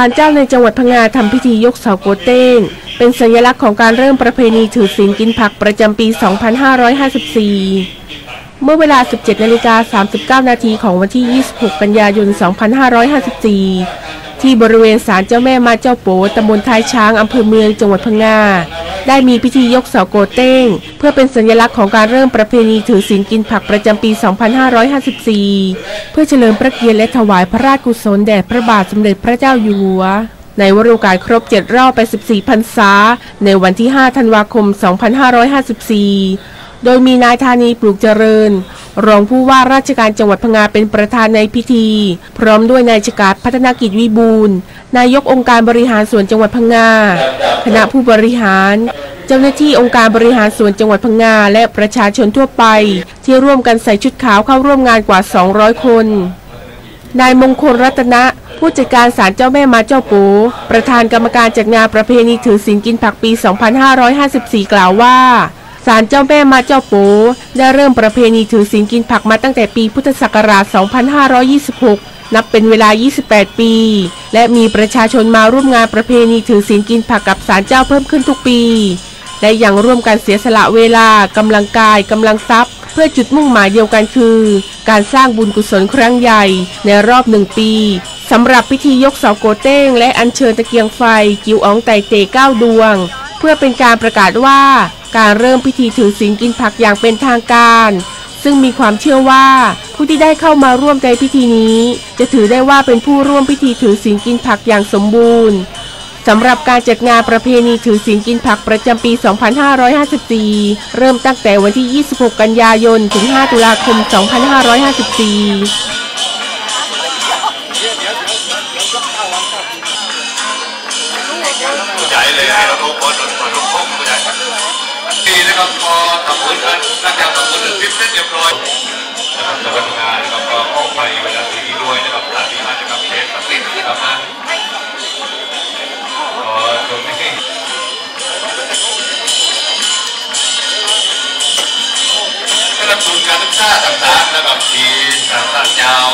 าลเจ้าในจังหวัดพังงาทำพิธียกเสาโกเต้ง เป็นสัญลักษณ์ของการเริ่มประเพณีถือศีลกินผักประจำปี 2554 เมื่อเวลา 17 นาฬิกา 39 นาทีของวันที่ 26 กันยายน 2554 ที่บริเวณศาลเจ้าแม่มาเจ้าโปตำบลท้ายช้างอำเภอเมืองจังหวัดพังงา ได้มีพิธียกเสาโกเต้ง เพื่อเป็นสัญลักษณ์ของการเริ่มประเพณีถือศีลกินผักประจำปี 2554 เพื่อเฉลิมพระเกียรติและถวายพระราชกุศลแด่พระบาทสมเด็จพระเจ้าอยู่หัว ในวรรการครบ 7 รอบ 84พรรษา ในวันที่ 5 ธันวาคม 2554 โดยมีนายธานีปลูกเจริญ รองผู้ว่าราชการจังหวัดพังงาเป็นประธานในพิธี พร้อมด้วยนายชกาดพัฒนากิจวิบูลนายกองค์การบริหารส่วนจังหวัดพังงาคณะผู้บริหาร เจ้าหน้าที่องค์การบริหารส่วนจังหวัดพังงาและประชาชนทั่วไป ที่ร่วมกันใส่ชุดขาวเข้าร่วมงานกว่า 200 คน นายมงคลรัตนะผู้จัดการศาลเจ้าแม่มาเจ้าโปประธานกรรมการจัดงานประเพณีถือศีลกินผักปี 2554 กล่าวว่า ศาลเจ้าแม่มาเจ้าโปได้เริ่มประเพณีถือศีลกินผักมาตั้งแต่ปีพุทธศักราช 2526 นับเป็นเวลา 28 ปี และมีประชาชนมาร่วมงานประเพณีถือศีลกินผักกับศาลเจ้าเพิ่มขึ้นทุกปี และยังร่วมกันเสียสละเวลากำลังกายกำลังทรัพย์ เพื่อจุดมุ่งหมายเดียวกันคือ การสร้างบุญกุศลครั้งใหญ่ในรอบหนึ่งปีสำหรับพิธียกเสาโกเต้งและอัญเชิญตะเกียงไฟ กิวอองไตเตเก้าดวง เพื่อเป็นการประกาศว่าการเริ่มพิธีถือศีลกินผักอย่างเป็นทางการ ซึ่งมีความเชื่อว่า ผู้ที่ได้เข้ามาร่วมในพิธีนี้ จะถือได้ว่าเป็นผู้ร่วมพิธีถือศีลกินผักอย่างสมบูรณ์สำหรับการจัดงานประเพณีถือศีลกินผักประจำปี 2554 เริ่มตั้งแต่วันที่ 26 กันยายน ถึง 5 ตุลาคม 2554 ผู้ใหญ่เลยให้เราทุกคนทุกคนทุกคนผู้ใหญ่ทีนะครับพอทำบุญกันนักการทำบุญคลิปเสร็จเรียบร้อยจะเป็นงานนะครับก็ออกไปเวลาที่นี้ด้วยนะครับตามที่มาจากกับเพจตัดสินนะครับนะขอตรงนี้ก็รับทุนการศึกษาต่างๆนะครับที่ทางท่านยาว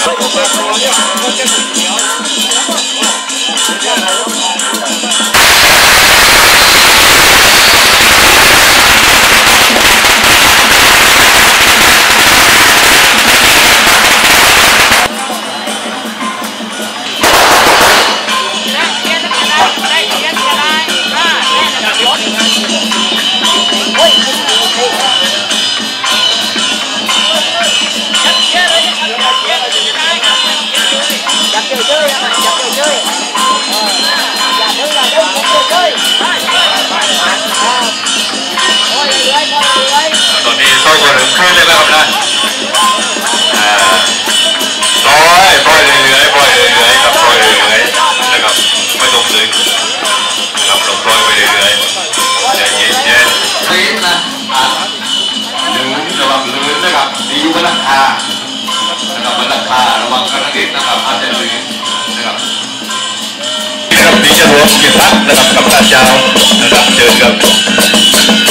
我快快跑呀我们这个娘 คนขึ้นเลยนะครับนะอ่าร้อยปล่อยเรื่อยๆปล่อยเรื่อยๆครับปล่อยเรื่อยๆนะครับไม่ต้องดึงนะครับเราปล่อยไปเรื่อยๆใจเย็นๆเฮ้ยนะอะลื่นระวังลื่นนะครับดีอยู่บนหลังคานะครับบนหลังคาระวังกระดิ่งนะครับอาจจะลื่นนะครับนะครับปีชะลวงเกียรติพัฒน์นะครับกับพระเจ้านะครับเชิญครับ